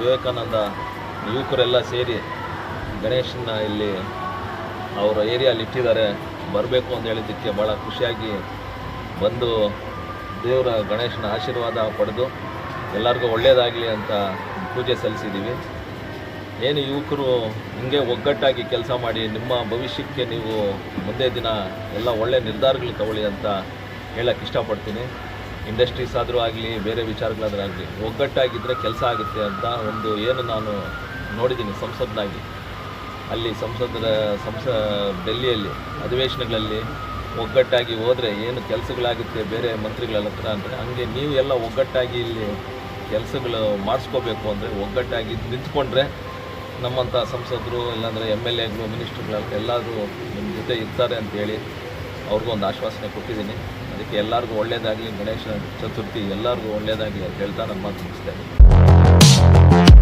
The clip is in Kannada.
ವಿವೇಕಾನಂದ ಯುವಕರೆಲ್ಲ ಸೇರಿ ಗಣೇಶನ ಇಲ್ಲಿ ಅವರ ಏರಿಯಲ್ಲಿ ಇಟ್ಟಿದ್ದಾರೆ. ಬರಬೇಕು ಅಂತ ಹೇಳಿದ್ದಕ್ಕೆ ಭಾಳ ಖುಷಿಯಾಗಿ ಬಂದು ದೇವರ ಗಣೇಶನ ಆಶೀರ್ವಾದ ಪಡೆದು ಎಲ್ಲರಿಗೂ ಒಳ್ಳೆಯದಾಗಲಿ ಅಂತ ಪೂಜೆ ಸಲ್ಲಿಸಿದ್ದೀವಿ. ಏನು ಯುವಕರು ಹಿಂಗೆ ಒಗ್ಗಟ್ಟಾಗಿ ಕೆಲಸ ಮಾಡಿ ನಿಮ್ಮ ಭವಿಷ್ಯಕ್ಕೆ ನೀವು ಮುಂದೆ ದಿನ ಎಲ್ಲ ಒಳ್ಳೆಯ ನಿರ್ಧಾರಗಳು ತಗೊಳ್ಳಿ ಅಂತ ಹೇಳಕ್ಕೆ ಇಷ್ಟಪಡ್ತೀನಿ. ಇಂಡಸ್ಟ್ರೀಸ್ ಆದರೂ ಆಗಲಿ, ಬೇರೆ ವಿಚಾರಗಳಾದರೂ ಆಗಲಿ ಒಗ್ಗಟ್ಟಾಗಿದ್ದರೆ ಕೆಲಸ ಆಗುತ್ತೆ ಅಂತ ಒಂದು ಏನು ನಾನು ನೋಡಿದ್ದೀನಿ ಸಂಸದನಾಗಿ. ಅಲ್ಲಿ ಸಂಸದರ, ಸಂಸ, ಡೆಲ್ಲಿಯಲ್ಲಿ, ಅಧಿವೇಶನಗಳಲ್ಲಿ ಒಗ್ಗಟ್ಟಾಗಿ ಹೋದರೆ ಏನು ಕೆಲಸಗಳಾಗುತ್ತೆ ಬೇರೆ ಮಂತ್ರಿಗಳ ಹತ್ರ ಅಂದರೆ, ಹಂಗೆ ನೀವು ಎಲ್ಲ ಒಗ್ಗಟ್ಟಾಗಿ ಇಲ್ಲಿ ಕೆಲಸಗಳು ಮಾಡಿಸ್ಕೋಬೇಕು ಅಂದರೆ, ಒಗ್ಗಟ್ಟಾಗಿ ನಿಂತ್ಕೊಂಡ್ರೆ ನಮ್ಮಂಥ ಸಂಸದರು, ಇಲ್ಲಾಂದರೆ ಎಂ ಎಲ್ ಎಗಳು, ಮಿನಿಸ್ಟ್ರುಗಳು, ಎಲ್ಲರೂ ನಿಮ್ಮ ಜೊತೆ ಇರ್ತಾರೆ ಅಂತೇಳಿ ಅವ್ರಿಗೂ ಒಂದು ಆಶ್ವಾಸನೆ ಕೊಟ್ಟಿದ್ದೀನಿ. ಅದಕ್ಕೆ ಎಲ್ಲರಿಗೂ ಒಳ್ಳೆಯದಾಗಲಿ ಗಣೇಶ ಚತುರ್ಥಿ ಎಲ್ಲರಿಗೂ ಒಳ್ಳೆಯದಾಗಲಿ ಅಂತ ಹೇಳ್ತಾ ನನ್ನ ಮಾತು ಮುಗಿಸ್ತೇನೆ